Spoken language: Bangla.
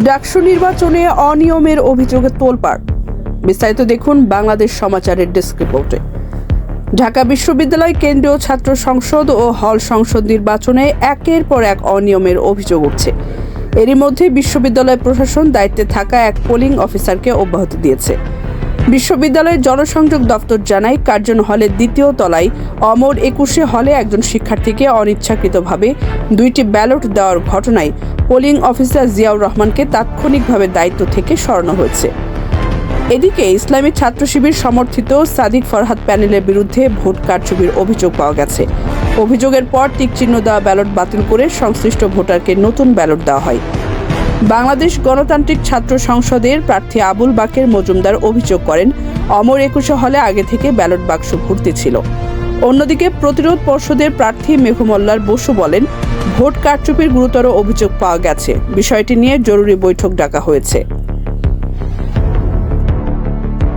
ডাকসু নির্বাচনে অনিয়মের অভিযোগে তোলপাড়। বিস্তারিত দেখুন বাংলাদেশ সমাচারের ডেস্ক রিপোর্টে। ঢাকা বিশ্ববিদ্যালয় কেন্দ্রীয় ছাত্র সংসদ ও হল সংসদ নির্বাচনে একের পর এক অনিয়মের অভিযোগ উঠছে। এরই মধ্যে বিশ্ববিদ্যালয় প্রশাসন দায়িত্বে থাকা এক পোলিং অফিসারকে অব্যাহতি দিয়েছে। বিশ্ববিদ্যালয়ের জনসংযোগ দপ্তর জানায়, কার্জন হলের দ্বিতীয় তলায় অমর একুশে হলে একজন শিক্ষার্থীকে অনিচ্ছাকৃতভাবে দুইটি ব্যালট দেওয়ার ঘটনায় পোলিং অফিসার জিয়াউর রহমানকে তাৎক্ষণিকভাবে দায়িত্ব থেকে সরানো হয়েছে। এদিকে ইসলামী ছাত্র শিবির সমর্থিত সাদিক ফরহাদ প্যানেলের বিরুদ্ধে ভোট কারচুপির অভিযোগ পাওয়া গেছে। অভিযোগের পর টিকচিহ্ন দেওয়া ব্যালট বাতিল করে সংশ্লিষ্ট ভোটারকে নতুন ব্যালট দেওয়া হয়। বাংলাদেশ গণতান্ত্রিক ছাত্র সংসদের প্রার্থী আবুল বাকের মজুমদার অভিযোগ করেন, অমর একুশে হলে আগে থেকে ব্যালট বাক্স ভর্তি ছিল। অন্যদিকে প্রতিরোধ পর্ষদের প্রার্থী মেঘমল্লার বসু বলেন, ভোট কারচুপির গুরুতর অভিযোগ পাওয়া গেছে। বিষয়টি নিয়ে জরুরি বৈঠক ডাকা হয়েছে।